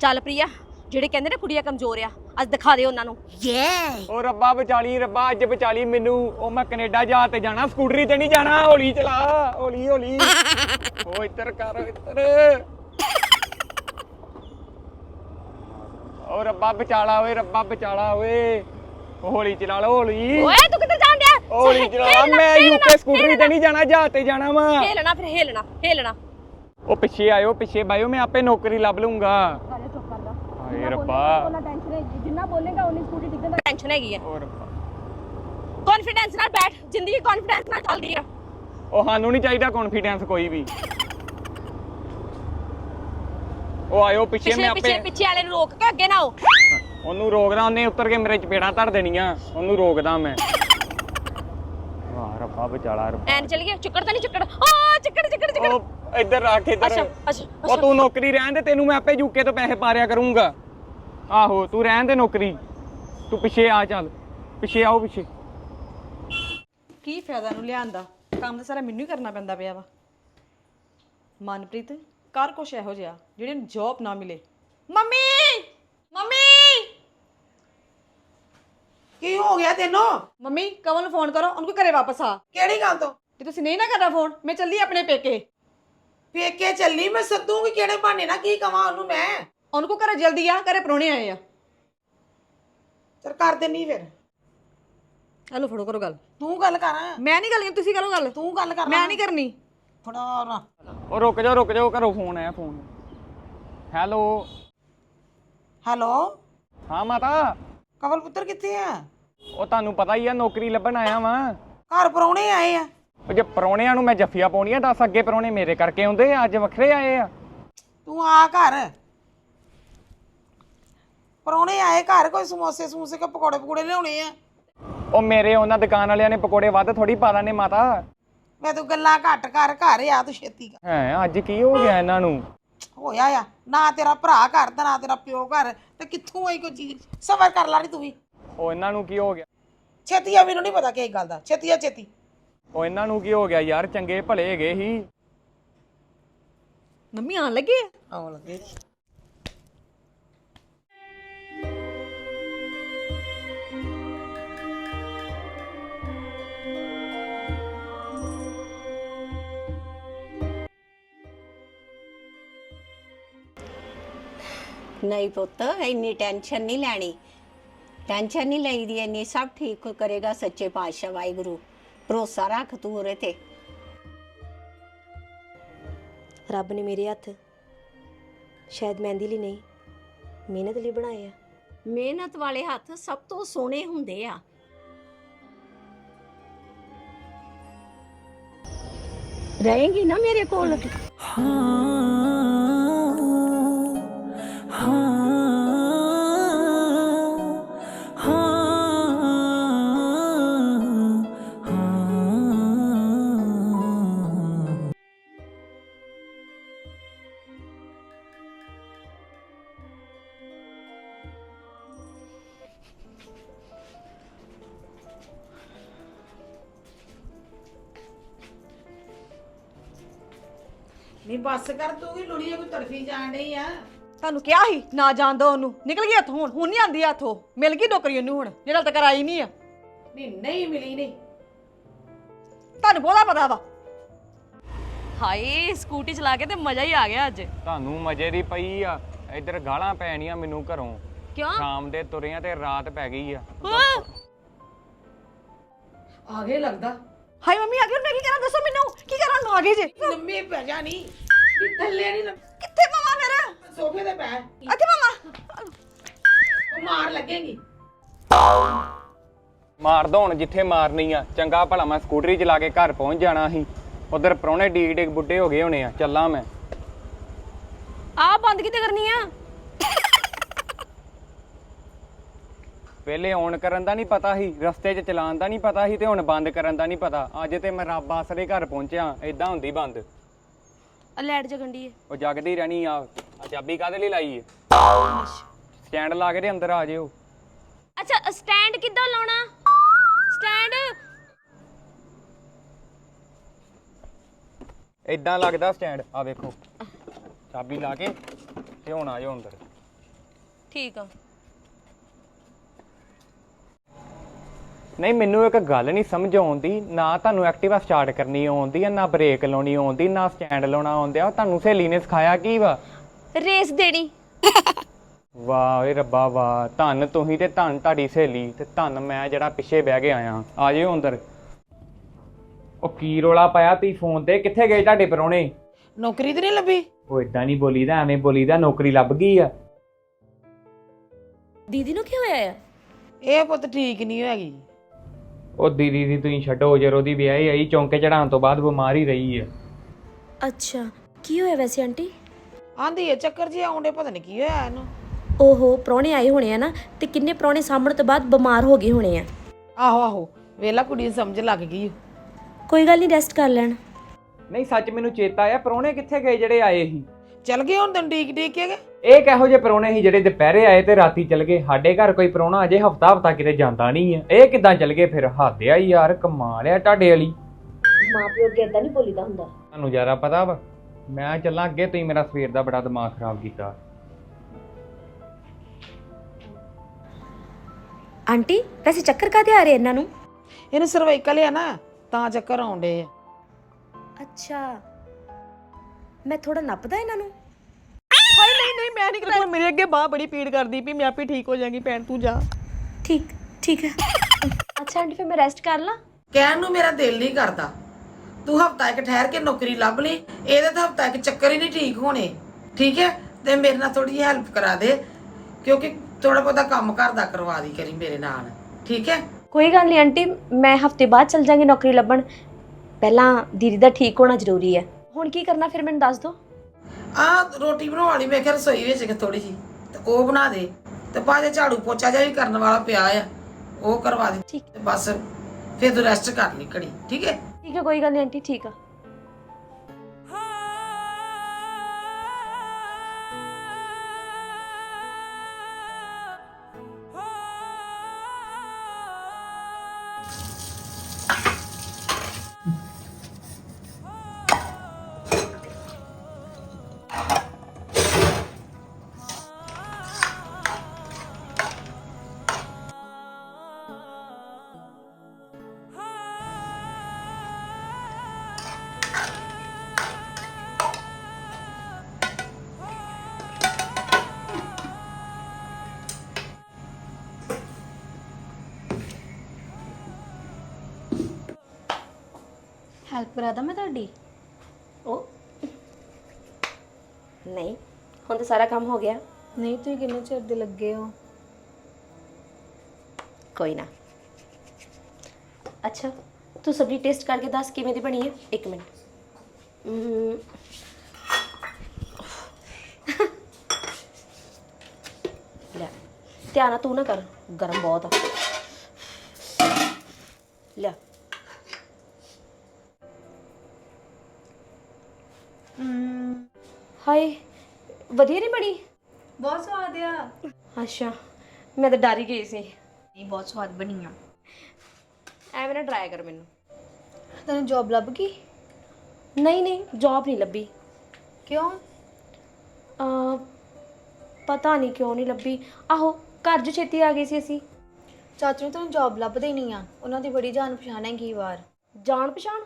ਚੱਲ ਪ੍ਰਿਆ ਜਿਹੜੇ ਕਹਿੰਦੇ ਨੇ ਕੁੜੀਆਂ ਕਮਜ਼ੋਰ ਆ ਅੱਜ ਦਿਖਾ ਦੇ ਉਹਨਾਂ ਨੂੰ। ਉਹ ਰੱਬਾ ਬਚਾਲੀ ਰੱਬਾ ਅੱਜ ਬਚਾਲੀ ਮੈਨੂੰ ਉਹ ਮੈਂ ਕੈਨੇਡਾ ਜਾ ਤੇ ਜਾਣਾ ਸਕੂਟਰੀ ਤੇ ਨਹੀਂ ਜਾਣਾ ਹੌਲੀ ਚਲਾ ਹੌਲੀ ਹੌਲੀ। (laughs) ਉਹ ਇੱਧਰ ਕਰ ਇੱਧਰ। ਉਹ ਰੱਬਾ ਬਚਾਲਾ ਓਏ ਰੱਬਾ ਬਚਾਲਾ ਓਏ। ਹੌਲੀ ਚਲਾ ਲਓ ਹੌਲੀ। ਓਏ ਤੂੰ ਕਿੱਧਰ ਜਾਣ ਡਿਆ? ਹੌਲੀ ਚਲਾ ਮੈਂ ਯੂਕੇ ਸਕੂਟਰੀ ਤੇ ਨਹੀਂ ਜਾਣਾ ਜਾ ਤੇ ਜਾਣਾ ਵਾ। ਹਿਲਣਾ ਫਿਰ ਹਿਲਣਾ ਹਿਲਣਾ ਉਹ ਪਿੱਛੇ ਆਇਓ ਪਿੱਛੇ ਬਾਇਓ ਮੈਂ ਆਪੇ ਨੌਕਰੀ ਲੱਭ ਲੂੰਗਾ ਹਾਏ ਰੱਬਾ। ਉਹਨਾਂ ਟੈਨਸ਼ਨ ਹੈ ਜਿੰਨਾ ਬੋਲੇਗਾ ਉਨੀ ਸਕੂਟੀ ਡਿੱਗਣ ਦਾ ਟੈਨਸ਼ਨ ਹੈਗੀ ਹੈ। ਉਹ ਰੱਬਾ। ਕੌਨਫੀਡੈਂਸ ਨਾਲ ਬੈਠ ਜ਼ਿੰਦਗੀ ਕੌਨਫੀਡੈਂਸ ਨਾਲ ਚੱਲਦੀ ਆ। ਉਹ ਸਾਨੂੰ ਨਹੀਂ ਚਾਹੀਦਾ ਕੌਨਫੀਡੈਂਸ ਕੋਈ ਵੀ। ਉਹ ਆਇਓ ਪਿੱਛੇ ਪਿੱਛੇ ਮੈਂ ਪਿੱਛੇ ਆਪੇ ਪਿੱਛੇ ਵਾਲੇ ਨੂੰ ਰੋਕ ਕੇ ਅੱਗੇ ਨਾ ਆਓ। ਉਹਨੂੰ ਰੋਕਦਾ ਉਹਨੇ ਉੱਤਰ ਕੇ ਮੇਰੇ ਚਪੇੜਾਂ ਧਰ ਦੇਣੀਆਂ। ਉਹਨੂੰ ਰੋਕਦਾ ਮੈਂ। ਵਾਹ ਰੱਬਾ ਬਚਾਲਾ ਰੱਬਾ। ਐਨ ਚੱਲ ਗਿਆ ਚੁੱਕੜ ਤਾਂ ਨਹੀਂ ਚੁੱਕੜ। ਓ ਚੁੱਕੜ ਚੁੱਕੜ ਚੁੱਕੜ। ਉਹ ਇੱਧਰ ਰੱਖ ਇੱਧਰ ਅੱਛਾ ਅੱਛਾ ਉਹ ਤੂੰ ਨੌਕਰੀ ਰਹਿਣ ਦੇ ਤੈਨੂੰ ਮੈਂ ਆਪੇ ਯੂਕੇ ਤੋਂ ਪੈਸੇ ਪਾਰਿਆ ਕਰੂੰਗਾ। ਆਹੋ ਤੂੰ ਰਹਿਣ ਦੇ ਨੌਕਰੀ। ਤੂੰ ਪਿੱਛੇ ਆ ਚੱਲ। ਪਿੱਛੇ ਆਓ ਪਿੱਛੇ। ਕੀ ਫਾਇਦਾ ਨੂੰ ਲਿਆਉਣ ਦਾ? ਕੰਮ ਤਾਂ ਸਾਰਾ ਮੈਨੂੰ ਹੀ ਕਰਨਾ ਪੈਂਦਾ ਪਿਆ ਵਾ। ਮਨਪ੍ਰੀਤ ਕਰ ਕੁਛ ਇਹੋ ਜਿਹਾ ਜਿਹੜੇ ਨੂੰ ਜੌਬ ਨਾ ਮਿਲੇ। ਮੰਮੀ! ਮੰਮੀ! ਕੀ ਹੋ ਗਿਆ ਤੈਨੂੰ? ਮੰਮੀ ਕਵਲ ਨੂੰ ਫੋਨ ਕਰੋ ਉਹਨੂੰ ਘਰੇ ਵਾਪਸ ਆ। ਕਿਹੜੀ ਗੱਲ ਤੋਂ? ਜੇ ਤੁਸੀਂ ਨਹੀਂ ਨਾ ਕਰਨਾ ਫੋਨ ਮੈਂ ਚੱਲੀ ਆਪਣੇ ਪੇਕੇ। ਪੇਕੇ ਚੱਲੀ ਮੈਂ ਸੱਦੂਗੀ ਕਿਹੜੇ ਬਹਾਨੇ ਨਾਲ ਕੀ ਕਵਾਂ ਉਹਨੂੰ ਮੈਂ? ਉਹਨੂੰ ਕੋ ਘਰੇ ਜਲਦੀ ਆ ਘਰੇ ਪਰੋਣੇ ਆਏ ਆ। ਚਲ ਕਰ ਦੇਣੀ ਫਿਰ। ਹਲੋ ਫੜੋ ਕਰੋ ਗੱਲ। ਤੂੰ ਗੱਲ ਕਰ। ਮੈਂ ਨਹੀਂ ਗੱਲ ਕਰਨੀ ਤੁਸੀਂ ਕਰੋ ਗੱਲ। ਤੂੰ ਗੱਲ ਕਰ। ਮੈਂ ਨਹੀਂ ਕਰਨੀ। ਫੜਾ। ਨਾ ਉਹ ਰੁਕ ਜਾਓ ਰੁਕ ਜਾਓ ਘਰੋਂ ਫੋਨ ਆਇਆ ਫੋਨ। ਹੈਲੋ। ਹੈਲੋ। ਹਾਂ ਮਾਤਾ। ਕਵਲ ਪੁੱਤਰ ਕਿੱਥੇ ਆ? ਉਹ ਤੁਹਾਨੂੰ ਪਤਾ ਹੀ ਆ ਨੌਕਰੀ ਲੱਭਣ ਆਇਆ ਵਾਂ। ਘਰ ਪਰੌਣੇ ਆਏ ਆ। ਉਹ ਜੇ ਪਰੌਣਿਆਂ ਨੂੰ ਮੈਂ ਜੱਫੀਆਂ ਪਾਉਣੀਆਂ ਦੱਸ ਅੱਗੇ ਪਰੌਣੇ ਮੇਰੇ ਕਰਕੇ ਆਉਂਦੇ ਆ ਅੱਜ ਵੱਖਰੇ ਆਏ ਆ। ਤੂੰ ਆ ਘਰ। ਪਰੌਣੇ ਆਏ ਘਰ ਕੋਈ ਸਮੋਸੇ ਸਮੂਸੇ ਕੋ ਪਕੌੜੇ ਪਕੌੜੇ ਲਿਆਉਣੇ ਆ? ਉਹ ਮੇਰੇ ਉਹਨਾਂ ਦੁਕਾਨ ਵਾਲਿਆਂ ਨੇ ਪਕੌੜੇ ਵੱਧ ਥੋੜੀ ਪਾ ਲੈਣੇ ਮਾਤਾ। ਮੈਂ ਤੂੰ ਗੱਲਾਂ ਘੱਟ ਕਰ ਘਰ ਆ ਤੂੰ ਛੇਤੀ ਕਰ। ਹੈ ਅੱਜ ਕੀ ਹੋ ਗਿਆ ਇਹਨਾਂ ਨੂੰ? ਹੋਇਆ ਆ ਨਾ ਤੇਰਾ ਭਰਾ ਘਰ ਤੇ ਨਾ ਤੇਰਾ ਪਿਓ ਘਰ ਤੇ ਕਿੱਥੋਂ ਆਈ ਕੋਈ ਚੀਜ਼? ਸਬਰ ਕਰ ਲਾ ਨੀ ਤੂੰ ਵੀ। ਉਹ ਇਹਨਾਂ ਨੂੰ ਕੀ ਹੋ ਗਿਆ? ਛੇਤੀ ਆ ਮੈਨੂੰ ਨਹੀਂ ਪਤਾ ਕੀ ਗੱਲ ਦਾ। ਛੇਤੀ ਆ ਛੇਤੀ। ਉਹ ਇਹਨਾਂ ਨੂੰ ਕੀ ਹੋ ਗਿਆ ਯਾਰ ਚੰਗੇ ਭਲੇ ਹੈਗੇ ਹੀ ਮੰਮੀ ਆਣ ਲੱਗੇ? ਆ ਆਉਣ ਲੱਗੇ। ਨਹੀਂ ਪੁੱਤ ਇੰਨੀ ਟੈਨਸ਼ਨ ਨਹੀਂ ਲੈਣੀ। ਟੈਨਸ਼ਨ ਨਹੀਂ ਲਈਦੀ ਇੰਨੀ ਸਭ ਠੀਕ ਕਰੇਗਾ ਸੱਚੇ ਪਾਤਸ਼ਾਹ ਵਾਹਿਗੁਰੂ। ਭਰੋਸਾ ਰੱਖ ਤੂੰ ਉਹਦੇ ਤੇ। ਰੱਬ ਨੇ ਮੇਰੇ ਹੱਥ ਸ਼ਾਇਦ ਮਹਿੰਦੀ ਲਈ ਨਹੀਂ ਮਿਹਨਤ ਲਈ ਬਣਾਏ ਆ। ਮਿਹਨਤ ਵਾਲੇ ਹੱਥ ਸਭ ਤੋਂ ਸੋਹਣੇ ਹੁੰਦੇ ਆ। ਰਹੇਗੀ ਨਾ ਮੇਰੇ ਕੋਲ? ਨਹੀਂ ਬੱਸ ਕਰ ਤੂੰ ਵੀ ਲੁੜੀ ਕੋਈ ਤੜਫੀ ਜਾਣ ਡਈ ਆ। ਤੁਹਾਨੂੰ ਕਿਹਾ ਸੀ ਨਾ ਜਾਣ ਦੋ ਉਹਨੂੰ। ਨਿਕਲ ਗਈ ਹੱਥੋਂ ਹੁਣ ਹੁਣ ਨਹੀਂ ਆਂਦੀ ਹੱਥੋਂ ਮਿਲ ਗਈ ਨੌਕਰੀ ਉਹਨੂੰ ਹੁਣ ਜਿਹੜਾ ਤੱਕ ਆਈ ਨਹੀਂ ਆ। ਨਹੀਂ ਨਹੀਂ ਮਿਲੀ ਨਹੀਂ ਤੁਹਾਨੂੰ ਬਹੁਤਾ ਪਤਾ ਵਾ। ਹਾਏ ਸਕੂਟੀ ਚਲਾ ਕੇ ਤੇ ਮਜ਼ਾ ਹੀ ਆ ਗਿਆ ਅੱਜ। ਤੁਹਾਨੂੰ ਮਜ਼ੇ ਦੀ ਪਈ ਆ ਇੱਧਰ ਗਾਲਾਂ ਪੈਣੀਆਂ ਮੈਨੂੰ ਘਰੋਂ। ਕਿਉਂ? ਸ਼ਾਮ ਦੇ ਤੁਰਿਆਂ ਤੇ ਰਾਤ ਪੈ ਗਈ ਆ। ਆਗੇ ਲੱਗਦਾ। ਹਾਏ ਮੰਮੀ ਆ ਹੁਣ ਮੈਂ ਕੀ ਕਰਾਂ? ਦੱਸੋ ਮੈਨੂੰ ਕੀ ਕਰਾਂ? ਨੂੰ ਆ ਗਈ ਜੇ। ਲੰਮੇ ਪੈ ਜਾ ਨਹੀਂ ਵੀ ਥੱਲੇ ਨਹੀਂ ਲੰਮੇ ਕਿੱਥੇ ਮਮਾ ਮੇਰਾ ਸੋਫੇ ਤੇ ਪੈ ਅੱਛਾ ਮਮਾ ਉਹ ਮਾਰ ਲੱਗੇਗੀ। ਮਾਰ ਦੋ ਹੁਣ ਜਿੱਥੇ ਮਾਰਨੀ ਆ। ਚੰਗਾ ਭਲਾ ਮੈਂ ਸਕੂਟਰੀ ਚਲਾ ਕੇ ਘਰ ਪਹੁੰਚ ਜਾਣਾ ਸੀ। ਉਧਰ ਪਰੌਣੇ ਡੀਕ ਡੀਕ ਬੁੱਢੇ ਹੋ ਗਏ ਹੋਣੇ ਆ। ਚੱਲਾਂ ਮੈਂ। ਆ ਬੰਦ ਕਿਤੇ ਕਰਨੀ ਆ? ਪਹਿਲੇ ਔਨ ਕਰਨ ਦਾ ਨਹੀਂ ਪਤਾ ਸੀ ਰਸਤੇ 'ਚ ਚਲਾਉਣ ਦਾ ਨਹੀਂ ਪਤਾ ਸੀ ਤੇ ਹੁਣ ਬੰਦ ਕਰਨ ਦਾ ਨਹੀਂ ਪਤਾ। ਅੱਜ ਤੇ ਮੈਂ ਰੱਬ ਆਸਰੇ ਘਰ ਪਹੁੰਚਿਆ ਏਦਾਂ ਹੁੰਦੀ ਬੰਦ। ਆ ਲੈਟ ਜਗੰਡੀ ਹੈ ਉਹ ਜਗਦੀ ਰਹਿਣੀ ਆ। ਆ ਚਾਬੀ ਕਾਹਦੇ ਲਈ ਲਾਈ ਏ? ਸਟੈਂਡ ਲਾ ਕੇ ਤੇ ਅੰਦਰ ਆ ਜਿਓ। ਅੱਛਾ ਸਟੈਂਡ ਕਿੱਦਾਂ ਲਾਉਣਾ? ਸਟੈਂਡ? ਏਦਾਂ ਲੱਗਦਾ ਸਟੈਂਡ। ਆ ਵੇਖੋ। ਚਾਬੀ ਲਾ ਕੇ ਤੇ ਹੁਣ ਆ ਜਾਓ ਅੰਦਰ। ਠੀਕ ਆ। ਨਹੀਂ ਮੈਨੂੰ ਇੱਕ ਗੱਲ ਨਹੀਂ ਸਮਝ ਆਉਂਦੀ। ਨਾ ਤੁਹਾਨੂੰ ਐਕਟਿਵਾ ਸਟਾਰਟ ਕਰਨੀ ਆਉਂਦੀ ਆ ਨਾ ਬ੍ਰੇਕ ਲਾਉਣੀ ਆਉਂਦੀ ਨਾ ਸਟੈਂਡ ਲਾਉਣਾ ਆਉਂਦਿਆ। ਤੁਹਾਨੂੰ ਸਹੇਲੀ ਨੇ ਸਿਖਾਇਆ ਕੀ ਵਾ? ਰੇਸ ਦੇਣੀ। ਵਾਹ ਓਏ ਰੱਬਾ ਵਾਹ। ਧੰਨ ਤੁਸੀਂ ਤੇ ਧੰਨ ਤੁਹਾਡੀ ਸਹੇਲੀ ਤੇ ਧੰਨ ਮੈਂ ਜਿਹੜਾ ਪਿੱਛੇ ਬਹਿ ਕੇ ਆਇਆ। ਆ ਜਿਓ ਅੰਦਰ। ਉਹ ਕੀ ਰੋਲਾ ਪਾਇਆ ਤੁਸੀਂ ਫੋਨ ਤੇ? ਕਿੱਥੇ ਗਏ ਤੁਹਾਡੇ ਪਰੋਣੇ? ਨੌਕਰੀ ਤੇ ਨਹੀਂ ਲੱਭੀ? ਉਹ ਇਦਾਂ ਨਹੀਂ ਬੋਲੀਦਾ ਐਵੇਂ ਬੋਲੀਦਾ ਨੌਕਰੀ ਲੱਭ ਗਈ ਆ। ਦੀਦੀ ਨੂੰ ਕੀ ਹੋਇਆ ਆ? ਇਹ ਪੁੱਤ ਠੀਕ ਨਹੀਂ ਹੈਗੀ। ਉਹ ਦੀਦੀ ਦੀ ਤੁਸੀਂ ਛੱਡੋ ਜਦੋਂ ਦੀ ਵਿਆਹੀ ਆਈ ਚੌਂਕੇ ਚੜਾਉਣ ਤੋਂ ਬਾਅਦ ਬਿਮਾਰ ਹੀ ਰਹੀ ਆ ਅੱਛਾ ਕੀ ਹੋਇਆ ਵੈਸੇ ਆਂਟੀ? ਆਂਦੀ ਹੈ ਚੱਕਰ ਜੀ ਆਉਂਦੇ ਪਤਾ ਨਹੀਂ ਕੀ ਹੋਇਆ ਇਹਨੂੰ। ਓਹੋ ਪ੍ਰਾਹੁਣੇ ਆਏ ਹੋਣੇ ਆ ਨਾ ਤੇ ਕਿੰਨੇ ਪ੍ਰਾਹੁਣੇ ਸਾਂਭਣ ਤੋਂ ਬਾਅਦ ਬਿਮਾਰ ਹੋ ਗਏ ਹੋਣੇ ਆ। ਆਹੋ ਆਹੋ ਵੇਲਾ ਕੁੜੀ ਨੂੰ ਸਮਝ ਲੱਗ ਗਈ। ਕੋਈ ਗੱਲ ਨਹੀਂ ਰੈਸਟ ਕਰ ਲੈਣ। ਨਹੀਂ ਸੱਚ ਮੈਨੂੰ ਚੇਤਾ ਆਇਆ ਪਰੋਣੇ ਕਿੱਥੇ ਗਏ ਜਿਹੜੇ ਆਏ ਸੀ? ਚੱਲ ਗਏ ਹੁਣ ਤੈਨੂੰ ਡੀਕ ਡੀਕ ਕੇ ਗਏ? ਇਹ ਕਿਹੋ ਜਿਹੇ ਪਰੋਣੇ ਸੀ ਜਿਹੜੇ ਦੁਪਹਿਰੇ ਆਏ ਤੇ ਰਾਤੀ ਚਲ ਗਏ? ਸਾਡੇ ਘਰ ਕੋਈ ਪਰੋਣਾ ਅਜੇ ਹਫਤਾ ਹਫਤਾ ਕਿਤੇ ਜਾਂਦਾ ਨਹੀਂ ਆ। ਇਹ ਕਿੱਦਾਂ ਚਲ ਗਏ ਫਿਰ? ਹੱਦ ਆ ਯਾਰ ਕਮਾਲ ਆ ਤੁਹਾਡੇ ਵਾਲੀ। ਮਾਂ ਪਿਓ ਅੱਗੇ ਏਦਾਂ ਨਹੀਂ ਬੋਲੀਦਾ ਹੁੰਦਾ। ਤੁਹਾਨੂੰ ਜ਼ਿਆਦਾ ਪਤਾ ਵਾ ਮੈਂ ਚੱਲਾਂ ਅੱਗੇ ਤੁਸੀਂ ਮੇਰਾ ਸਵੇਰ ਦਾ ਬੜਾ ਦਿਮਾਗ ਖਰਾਬ ਕੀਤਾ। ਆਂਟੀ ਵੈਸੇ ਚੱਕਰ ਕਾਦੇ ਆ ਰਹੇ ਇਹਨਾਂ ਨੂੰ? ਇਹਨੂੰ ਸਰਵਾਈਕਲ ਆ ਨਾ ਤਾਂ ਚੱਕਰ ਆਉਂਦੇ ਆ। ਅੱਛਾ। ਮੈਂ ਥੋੜਾ ਨੱਪਦਾ ਇਹਨਾਂ ਨੂੰ? ਹਾਏ ਨਹੀਂ ਨਹੀਂ ਮੈਂ ਨਹੀਂ ਕਰਨਾ ਮੇਰੇ ਅੱਗੇ ਬਾਹ ਬੜੀ ਪੀੜ ਕਰਦੀ ਪਈ ਮੈਂ ਆਪੇ ਠੀਕ ਹੋ ਜਾਵਾਂਗੀ ਭੈਣ ਤੂੰ ਜਾ। ਠੀਕ ਠੀਕ ਹੈ। ਅੱਛਾ ਆਂਟੀ ਫਿਰ ਮੈਂ ਰੈਸਟ ਕਰ ਲਾਂ। ਕਹਿਣ ਨੂੰ ਮੇਰਾ ਦਿਲ ਨਹੀਂ ਕਰਦਾ। ਤੂੰ ਹਫਤਾ ਇੱਕ ਠਹਿਰ ਕੇ ਨੌਕਰੀ ਲੱਭ ਲਈ ਇਹਦੇ ਤਾਂ ਹਫਤਾ ਇੱਕ ਚੱਕਰ ਹੀ ਨਹੀਂ ਠੀਕ ਹੋਣੇ। ਠੀਕ ਹੈ? ਤੇ ਮੇਰੇ ਨਾਲ ਥੋੜੀ ਜਿਹੀ ਹੈਲਪ ਕਰਾ ਦੇ ਕਿਉਂਕਿ ਥੋੜਾ ਬਹੁਤਾ ਕੰਮ ਘਰ ਦਾ ਕਰਵਾ ਦੀ ਕਰੀ ਮੇਰੇ ਨਾਲ। ਠੀਕ ਹੈ? ਕੋਈ ਗੱਲ ਨਹੀਂ ਆਂਟੀ ਮੈਂ ਹਫ਼ਤੇ ਬਾਅਦ ਚਲ ਜਾਾਂਗੀ ਨੌਕਰੀ ਲੱਭਣ। ਪਹਿਲਾਂ ਦੀਦੀ ਦਾ ਠੀਕ ਹੋਣਾ ਜ਼ਰੂਰੀ ਹੈ। ਹੁਣ ਕੀ ਕਰਨਾ ਫਿਰ ਮੈਨੂੰ ਦੱਸ ਦਿਓ। ਆ ਰੋਟੀ ਬਣਾਉਣ ਵਾਲੀ ਮੈਂ ਕਿਹਾ ਰਸੋਈ ਵਿੱਚ ਕਿ ਥੋੜੀ ਜੀ ਤੇ ਉਹ ਬਣਾ ਦੇ। ਤੇ ਬਾਅਦ ਝਾੜੂ ਪੋਚਾ ਜਿਹਾ ਵੀ ਕਰਨ ਵਾਲਾ ਪਿਆ ਆ ਉਹ ਕਰਵਾ ਦੇ। ਠੀਕ। ਬਸ ਫਿਰ ਤੂੰ ਰੈਸਟ ਕਰ ਲਈ ਘੜੀ ਠੀਕ ਹੈ? ਠੀਕ ਹੈ ਕੋਈ ਗੱਲ ਨਹੀਂ ਆਂਟੀ ਠੀਕ ਆ। ਹੈਲਪ ਕਰਾਦਾ ਮੈਂ ਤੁਹਾਡੀ? ਉਹ ਨਹੀਂ ਹੁਣ ਤਾਂ ਸਾਰਾ ਕੰਮ ਹੋ ਗਿਆ। ਨਹੀਂ ਤੁਸੀਂ ਕਿੰਨੇ ਚਿਰ ਦੇ ਲੱਗੇ ਹੋ? ਕੋਈ ਨਾ। ਅੱਛਾ ਤੂੰ ਸਬਜ਼ੀ ਟੇਸਟ ਕਰਕੇ ਦੱਸ ਕਿਵੇਂ ਦੀ ਬਣੀ ਹੈ? ਇੱਕ ਮਿੰਟ। ਅਮ, ਲੈ ਧਿਆਨ ਨਾਲ ਤੂੰ ਨਾ ਕਰ ਗਰਮ ਬਹੁਤ ਆ। ਲੈ। ਵਧੀਆ ਨਹੀਂ ਬਣੀ? ਬਹੁਤ ਸਵਾਦ ਆ। ਅੱਛਾ ਮੈਂ ਤਾਂ ਡਰ ਹੀ ਗਈ ਸੀ। ਨਹੀਂ ਬਹੁਤ ਸਵਾਦ ਬਣੀ ਆ। ਐਵੇਂ ਨਾ ਡਰਾਇਆ ਕਰ ਮੈਨੂੰ। ਤੈਨੂੰ ਜੌਬ ਲੱਭ ਗਈ? ਨਹੀਂ ਨਹੀਂ ਜੌਬ ਨਹੀਂ ਲੱਭੀ। ਕਿਉਂ? ਅਹ, ਪਤਾ ਨਹੀਂ ਕਿਉਂ ਨਹੀਂ ਲੱਭੀ। ਆਹੋ ਘਰ ਜੋ ਛੇਤੀ ਆ ਗਏ ਸੀ ਅਸੀਂ। ਚਾਚੂ ਨੇ ਤੈਨੂੰ ਜੌਬ ਲੱਭਦੇ ਨਹੀਂ ਆ। ਉਹਨਾਂ ਦੀ ਬੜੀ ਜਾਣ ਪਛਾਣ ਹੈਗੀ ਵਾਰ। ਜਾਣ ਪਛਾਣ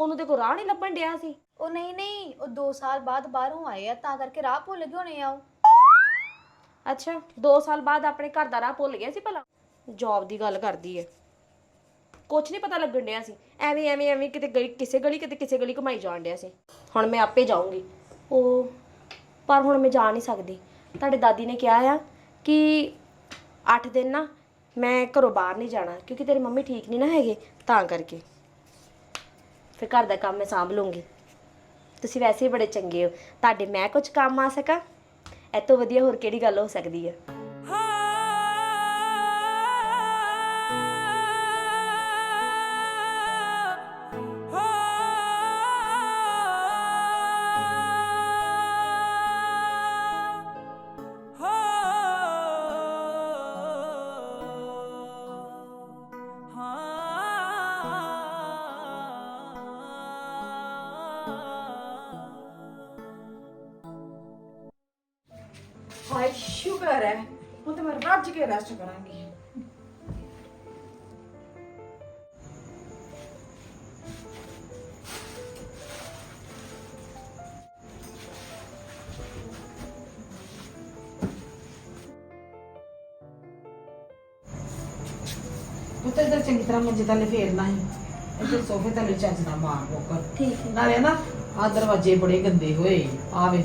ਉਹਨੂੰ ਤੇ ਕੋਈ ਰਾਹ ਨਹੀਂ ਲੱਭਣ ਡਿਆ ਸੀ। ਉਹ ਨਹੀਂ ਨਹੀਂ, ਉਹ 2 ਸਾਲ ਬਾਅਦ ਬਾਹਰੋਂ ਆਏ ਆ, ਤਾਂ ਕਰਕੇ ਰਾਹ ਭੁੱਲ ਗਏ ਹੋਣੇ ਆ ਉਹ। ਅੱਛਾ 2 ਸਾਲ ਬਾਅਦ ਆਪਣੇ ਘਰ ਦਾ ਰਾਹ ਭੁੱਲ ਗਿਆ ਸੀ ਭਲਾ? ਜੌਬ ਦੀ ਗੱਲ ਕਰਦੀ ਹੈ ਕੁਛ ਨਹੀਂ ਪਤਾ ਲੱਗਣ ਡਿਆ ਸੀ। ਐਵੇਂ ਐਵੇਂ ਐਵੇਂ ਕਿਤੇ ਗਲੀ, ਕਿਸੇ ਗਲੀ ਕਿਤੇ ਕਿਸੇ ਗਲੀ ਘੁਮਾਈ ਜਾਣ ਡਿਆ ਸੀ। ਹੁਣ ਮੈਂ ਆਪੇ ਜਾਊਂਗੀ। ਉਹ, ਪਰ ਹੁਣ ਮੈਂ ਜਾ ਨਹੀਂ ਸਕਦੀ। ਤੁਹਾਡੇ ਦਾਦੀ ਨੇ ਕਿਹਾ ਆ ਕਿ 8 ਦਿਨ ਨਾ ਮੈਂ ਘਰੋਂ ਬਾਹਰ ਨਹੀਂ ਜਾਣਾ, ਕਿਉਂਕਿ ਤੇਰੀ ਮੰਮੀ ਠੀਕ ਨਹੀਂ ਨਾ ਹੈਗੇ, ਤਾਂ ਕਰਕੇ। ਫਿਰ ਘਰ ਦਾ ਕੰਮ ਮੈਂ ਸਾਂਭ ਲੂੰਗੀ। ਤੁਸੀਂ ਵੈਸੇ ਹੀ ਬੜੇ ਚੰਗੇ ਹੋ। ਤੁਹਾਡੇ ਮੈਂ ਕੁਝ ਕੰਮ ਆ ਸਕਾਂ? ਇਹ ਤੋਂ ਵਧੀਆ ਹੋਰ ਕਿਹੜੀ ਗੱਲ ਹੋ ਸਕਦੀ ਹੈ ਉੱਤੇ ਤੇ ਚੰਗੀ ਤਰ੍ਹਾਂ ਮੰਜੇ ਥੱਲੇ ਫੇਰਨਾ ਹੈ ਇੱਥੇ ਸੋਫੇ ਥੱਲੇ ਚੱਜ ਨਾਲ ਮਾਰ ਬੋਕਰ ਠੀਕ ਨਾਲੇ ਨਾ ਆ ਦਰਵਾਜ਼ੇ ਬੜੇ ਗੰਦੇ ਹੋਏ। ਆ ਵੇ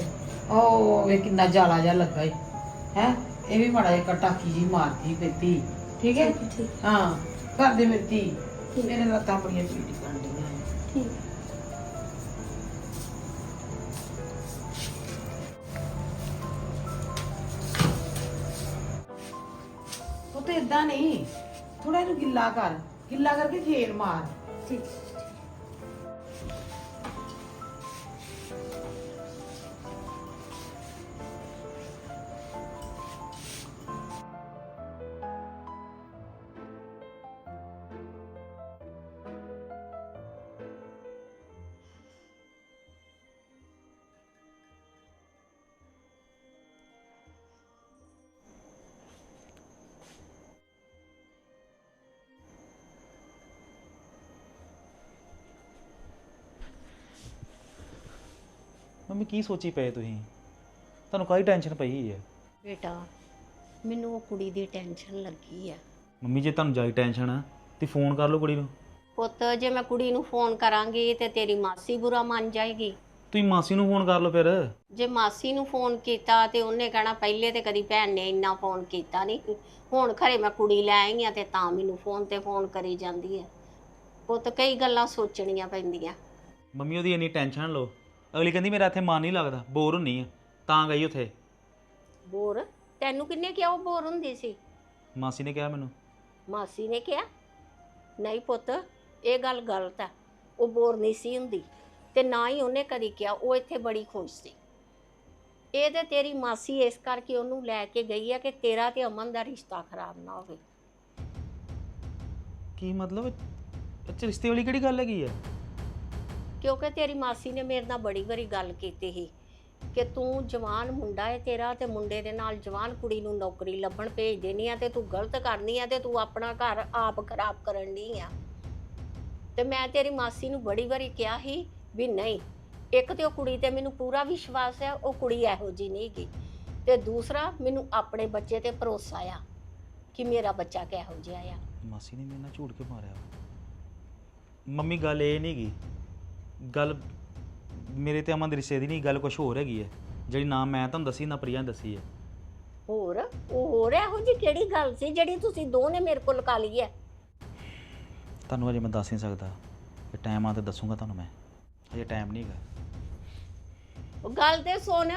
ਉਹ ਵੇ ਕਿੰਨਾ ਜਾਲਾ ਜਿਹਾ ਲੱਗਾ ਈ ਹੈ? ਇਹ ਵੀ ਮਾੜਾ ਜਿਹਾ ਟਾਕੀ ਜੀ ਮਾਰਦੀ ਫਿਰਦੀ ਠੀਕ ਹੈ? ਹਾਂ ਕਰ ਦੇ ਮਿਰਤੀ ਮੇਰੇ ਲੱਤਾਂ ਬੜੀਆਂ ਪੀੜ ਕਰਦੀਆਂ ਠੀਕ ਉਹ ਤੇ ਇਦਾਂ ਨਹੀਂ। ਥੋੜਾ ਇਹਨੂੰ ਗਿੱਲਾ ਕਰ ਗਿੱਲਾ ਕਰਕੇ ਫੇਰ ਮਾਰ। ਠੀਕ। ਮੰਮੀ ਕੀ ਸੋਚੀ ਪਏ ਤੁਸੀਂ? ਤੁਹਾਨੂੰ ਕਾਹਦੀ ਟੈਨਸ਼ਨ ਪਈ ਹੈ? ਬੇਟਾ ਮੈਨੂੰ ਉਹ ਕੁੜੀ ਦੀ ਟੈਨਸ਼ਨ ਲੱਗੀ ਆ। ਮੰਮੀ ਜੇ ਤੁਹਾਨੂੰ ਜਾਈ ਟੈਨਸ਼ਨ ਆ ਤੇ ਫੋਨ ਕਰ ਲਓ ਕੁੜੀ ਨੂੰ। ਪੁੱਤ ਜੇ ਮੈਂ ਕੁੜੀ ਨੂੰ ਫੋਨ ਕਰਾਂਗੀ ਤੇ ਤੇਰੀ ਮਾਸੀ ਬੁਰਾ ਮੰਨ ਜਾਏਗੀ। ਤੁਸੀਂ ਮਾਸੀ ਨੂੰ ਫੋਨ ਕਰ ਲਓ ਫਿਰ। ਜੇ ਮਾਸੀ ਨੂੰ ਫੋਨ ਕੀਤਾ ਤੇ ਉਹਨੇ ਕਹਿਣਾ ਪਹਿਲੇ ਤੇ ਕਦੀ ਭੈਣ ਨੇ ਇੰਨਾ ਫੋਨ ਕੀਤਾ ਨਹੀਂ ਹੁਣ ਖਰੇ ਮੈਂ ਕੁੜੀ ਲੈ ਆਈ ਆ ਤੇ ਤਾਂ ਮੈਨੂੰ ਫੋਨ ਤੇ ਫੋਨ ਕਰੀ ਜਾਂਦੀ ਹੈ ਪੁੱਤ ਕਈ ਗੱਲਾਂ ਸੋਚਣੀਆਂ ਪੈਂਦੀਆਂ। ਮੰਮੀ ਉਹਦੀ ਇੰਨੀ ਟੈਨਸ਼ਨ ਲਓ। ਅਗਲੀ ਕਹਿੰਦੀ ਮੇਰਾ ਇੱਥੇ ਮਨ ਨਹੀਂ ਲੱਗਦਾ ਬੋਰ ਹੁੰਨੀ ਆ ਤਾਂ ਗਈ ਉੱਥੇ। ਬੋਰ ਤੈਨੂੰ ਕਿੰਨੇ ਕਿਹਾ ਉਹ ਬੋਰ ਹੁੰਦੀ ਸੀ? ਮਾਸੀ ਨੇ ਕਿਹਾ ਮੈਨੂੰ। ਮਾਸੀ ਨੇ ਕਿਹਾ ਨਹੀਂ ਪੁੱਤ ਇਹ ਗੱਲ ਗਲਤ ਹੈ ਉਹ ਬੋਰ ਨਹੀਂ ਸੀ ਹੁੰਦੀ ਤੇ ਨਾ ਹੀ ਉਹਨੇ ਕਦੀ ਕਿਹਾ ਉਹ ਇੱਥੇ ਬੜੀ ਖੁਸ਼ ਸੀ। ਇਹ ਤੇ ਤੇਰੀ ਮਾਸੀ ਇਸ ਕਰਕੇ ਉਹਨੂੰ ਲੈ ਕੇ ਗਈ ਹੈ ਕਿ ਤੇਰਾ ਤੇ ਅਮਨ ਦਾ ਰਿਸ਼ਤਾ ਖਰਾਬ ਨਾ ਹੋਵੇ। ਕੀ ਮਤਲਬ ਅੱਛਾ ਰਿਸ਼ਤੇ ਵਾਲੀ ਕਿਹੜੀ ਗੱਲ ਹੈਗੀ ਆ? ਕਿਉਂਕਿ ਤੇਰੀ ਮਾਸੀ ਨੇ ਮੇਰੇ ਨਾਲ ਬੜੀ ਵਾਰੀ ਗੱਲ ਕੀਤੀ ਸੀ ਕਿ ਤੂੰ ਜਵਾਨ ਮੁੰਡਾ ਹੈ ਤੇਰਾ ਤੇ ਮੁੰਡੇ ਦੇ ਨਾਲ ਜਵਾਨ ਕੁੜੀ ਨੂੰ ਨੌਕਰੀ ਲੱਭਣ ਭੇਜ ਦੇਣੀ ਆ ਤੇ ਤੂੰ ਗਲਤ ਕਰਨੀ ਆ ਤੇ ਤੂੰ ਆਪਣਾ ਘਰ ਆਪ ਖਰਾਬ ਕਰਨ ਦੀ ਆ। ਤੇ ਮੈਂ ਤੇਰੀ ਮਾਸੀ ਨੂੰ ਬੜੀ ਵਾਰੀ ਕਿਹਾ ਸੀ ਵੀ ਨਹੀਂ, ਇੱਕ ਤੇ ਉਹ ਕੁੜੀ ਤੇ ਮੈਨੂੰ ਪੂਰਾ ਵਿਸ਼ਵਾਸ ਹੈ ਉਹ ਕੁੜੀ ਇਹੋ ਜੀ ਨਹੀਂ ਗੀ ਤੇ ਦੂਸਰਾ ਮੈਨੂੰ ਆਪਣੇ ਬੱਚੇ ਤੇ ਭਰੋਸਾ ਆ ਕਿ ਮੇਰਾ ਬੱਚਾ ਕਿਹੋ ਜਿਹਾ ਆ। ਮਾਸੀ ਨੇ ਮੇਰੇ ਨਾਲ ਝੂਠ ਕੇ ਮਾਰਿਆ? ਮੰਮੀ ਗੱਲ ਇਹ ਨਹੀਂ ਗੱਲ ਮੇਰੇ ਤੇ ਅਮਨ ਦੇ ਰਿਸ਼ਤੇ ਦੀ ਨਹੀਂ ਗੱਲ ਕੁਝ ਹੋਰ ਹੈਗੀ ਹੈ। ਜਿਹੜੀ ਨਾ ਮੈਂ ਤੁਹਾਨੂੰ ਦੱਸੀ ਨਾ ਪ੍ਰਿਆ ਨੇ ਦੱਸੀ ਹੈ। ਹੋਰ? ਉਹ ਹੋਰ ਇਹੋ ਜੀ ਕਿਹੜੀ ਗੱਲ ਸੀ ਜਿਹੜੀ ਤੁਸੀਂ ਦੋ ਨੇ ਮੇਰੇ ਕੋਲ ਲਕਾ ਲਈ ਹੈ? ਤੁਹਾਨੂੰ ਅਜੇ ਮੈਂ ਦੱਸ ਨਹੀਂ ਸਕਦਾ। ਕਿ ਟਾਈਮ ਆ ਤੇ ਦੱਸੂਗਾ ਤੁਹਾਨੂੰ ਮੈਂ। ਅਜੇ ਟਾਈਮ ਨਹੀਂ ਹੈਗਾ। ਉਹ ਗੱਲ ਤੇ ਸੁਣ।